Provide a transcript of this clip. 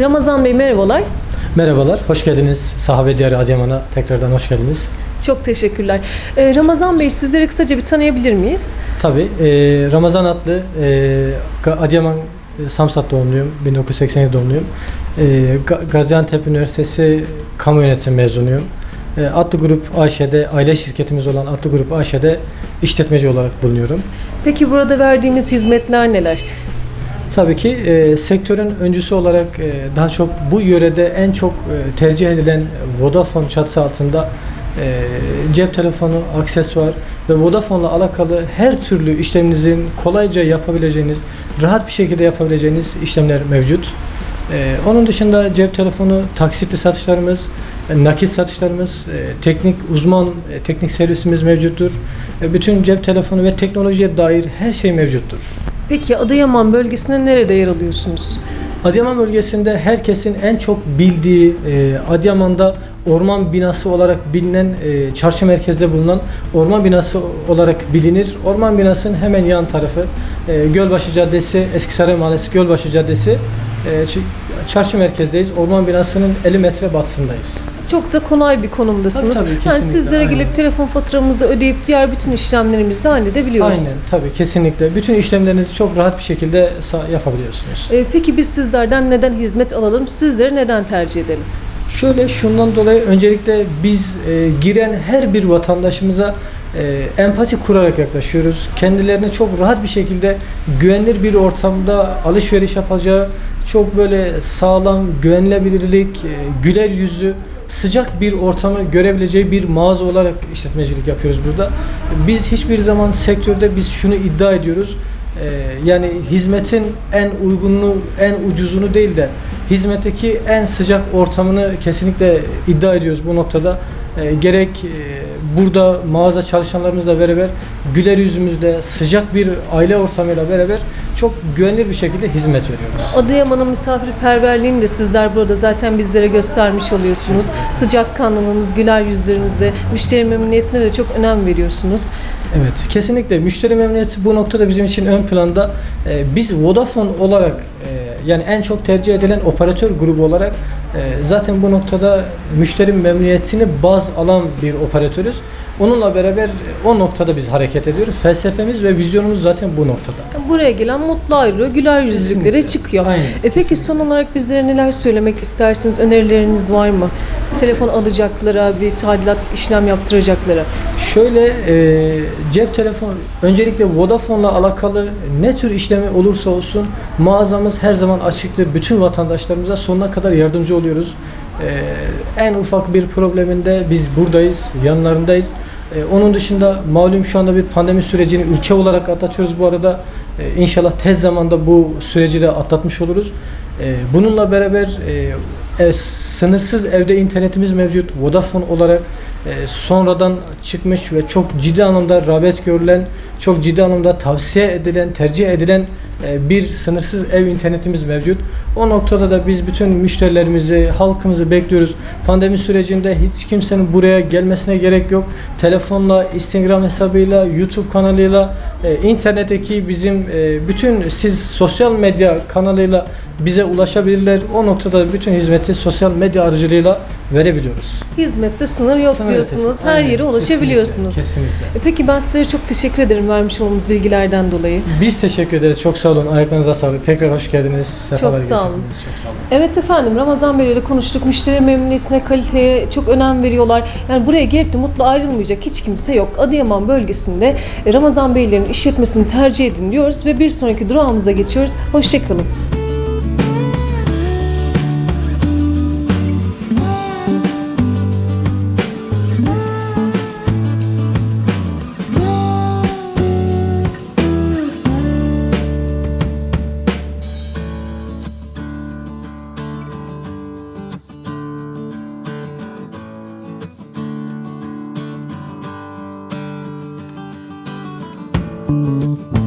Ramazan Bey merhabalar. Merhabalar, hoş geldiniz. Sahabe Diyarı Adıyaman'a tekrardan hoş geldiniz. Çok teşekkürler. Ee, Ramazan Bey sizleri kısaca bir tanıyabilir miyiz? Tabii e, Ramazan adlı e, Ga- Adıyaman e, Samsat doğumluyum, 1987 doğumluyum. E, Ga- Gaziantep Üniversitesi Kamu Yönetimi mezunuyum. E, Atlı Grup AŞ'de, aile şirketimiz olan Atlı Grup AŞ'de işletmeci olarak bulunuyorum. Peki burada verdiğimiz hizmetler neler? Tabii ki e, sektörün öncüsü olarak e, daha çok bu yörede en çok e, tercih edilen Vodafone çatısı altında e, cep telefonu, aksesuar ve Vodafone'la alakalı her türlü işleminizin kolayca yapabileceğiniz, rahat bir şekilde yapabileceğiniz işlemler mevcut. E, onun dışında cep telefonu taksitli satışlarımız, e, nakit satışlarımız, e, teknik uzman, e, teknik servisimiz mevcuttur. E, bütün cep telefonu ve teknolojiye dair her şey mevcuttur. Peki Adıyaman bölgesinde nerede yer alıyorsunuz? Adıyaman bölgesinde herkesin en çok bildiği e, Adıyaman'da orman binası olarak bilinen e, çarşı merkezde bulunan orman binası olarak bilinir. Orman binasının hemen yan tarafı e, Gölbaşı Caddesi, Eskisaray Mahallesi Gölbaşı Caddesi. E, çarşı merkezdeyiz. Orman binasının 50 metre batısındayız. Çok da kolay bir konumdasınız. Tabii, tabii, yani kesinlikle, sizlere gelip aynen. telefon faturamızı ödeyip diğer bütün işlemlerimizi de halledebiliyoruz. Aynen tabii kesinlikle. Bütün işlemlerinizi çok rahat bir şekilde yapabiliyorsunuz. Ee, peki biz sizlerden neden hizmet alalım? Sizleri neden tercih edelim? Şöyle şundan dolayı öncelikle biz e, giren her bir vatandaşımıza e, empati kurarak yaklaşıyoruz. Kendilerine çok rahat bir şekilde güvenilir bir ortamda alışveriş yapacağı, çok böyle sağlam, güvenilebilirlik, e, güler yüzü, sıcak bir ortamı görebileceği bir mağaza olarak işletmecilik yapıyoruz burada. Biz hiçbir zaman sektörde biz şunu iddia ediyoruz. Ee, yani hizmetin en uygununu, en ucuzunu değil de hizmetteki en sıcak ortamını kesinlikle iddia ediyoruz bu noktada. Ee, gerek e, burada mağaza çalışanlarımızla beraber güler yüzümüzle sıcak bir aile ortamıyla beraber çok güvenilir bir şekilde hizmet veriyoruz. Adıyaman'ın misafirperverliğini de sizler burada zaten bizlere göstermiş oluyorsunuz. Sıcakkanlılığınız, güler yüzlerinizde, müşteri memnuniyetine de çok önem veriyorsunuz. Evet, kesinlikle müşteri memnuniyeti bu noktada bizim için ön planda. Ee, biz Vodafone olarak e, yani en çok tercih edilen operatör grubu olarak zaten bu noktada müşteri memnuniyetini baz alan bir operatörüz. Onunla beraber o noktada biz hareket ediyoruz. Felsefemiz ve vizyonumuz zaten bu noktada. Buraya gelen mutlu ayrılıyor, güler Kesinlikle. çıkıyor. Aynen, E peki kesinlikle. son olarak bizlere neler söylemek istersiniz? Önerileriniz var mı? Telefon alacaklara, bir tadilat işlem yaptıracaklara. Şöyle e, cep telefon öncelikle Vodafone'la alakalı ne tür işlemi olursa olsun mağazamız her zaman açıktır. Bütün vatandaşlarımıza sonuna kadar yardımcı oluyoruz. E, en ufak bir probleminde biz buradayız, yanlarındayız. E, onun dışında malum şu anda bir pandemi sürecini ülke olarak atlatıyoruz bu arada. E, inşallah tez zamanda bu süreci de atlatmış oluruz. Bununla beraber e, e, sınırsız evde internetimiz mevcut. Vodafone olarak e, sonradan çıkmış ve çok ciddi anlamda rağbet görülen, çok ciddi anlamda tavsiye edilen, tercih edilen e, bir sınırsız ev internetimiz mevcut. O noktada da biz bütün müşterilerimizi, halkımızı bekliyoruz. Pandemi sürecinde hiç kimsenin buraya gelmesine gerek yok. Telefonla, Instagram hesabıyla, YouTube kanalıyla, e, internetteki bizim e, bütün siz sosyal medya kanalıyla bize ulaşabilirler. O noktada bütün hizmeti sosyal medya aracılığıyla verebiliyoruz. Hizmette sınır yok Sınır diyorsunuz. ötesi. Her Aynen, yere ulaşabiliyorsunuz. Kesinlikle. kesinlikle. E peki ben size çok teşekkür ederim vermiş olduğunuz bilgilerden dolayı. Biz teşekkür ederiz. Çok sağ olun. Ayaklarınıza sağlık. Tekrar hoş geldiniz. Sefalar sağ olun. getirdiniz. Çok sağ olun. Evet efendim Ramazan Bey ile konuştuk. Müşteri memnuniyetine, kaliteye çok önem veriyorlar. Yani buraya gelip de mutlu ayrılmayacak hiç kimse yok. Adıyaman bölgesinde e, Ramazan Beylerin işletmesini tercih edin diyoruz ve bir sonraki durağımıza geçiyoruz. Hoşçakalın. Música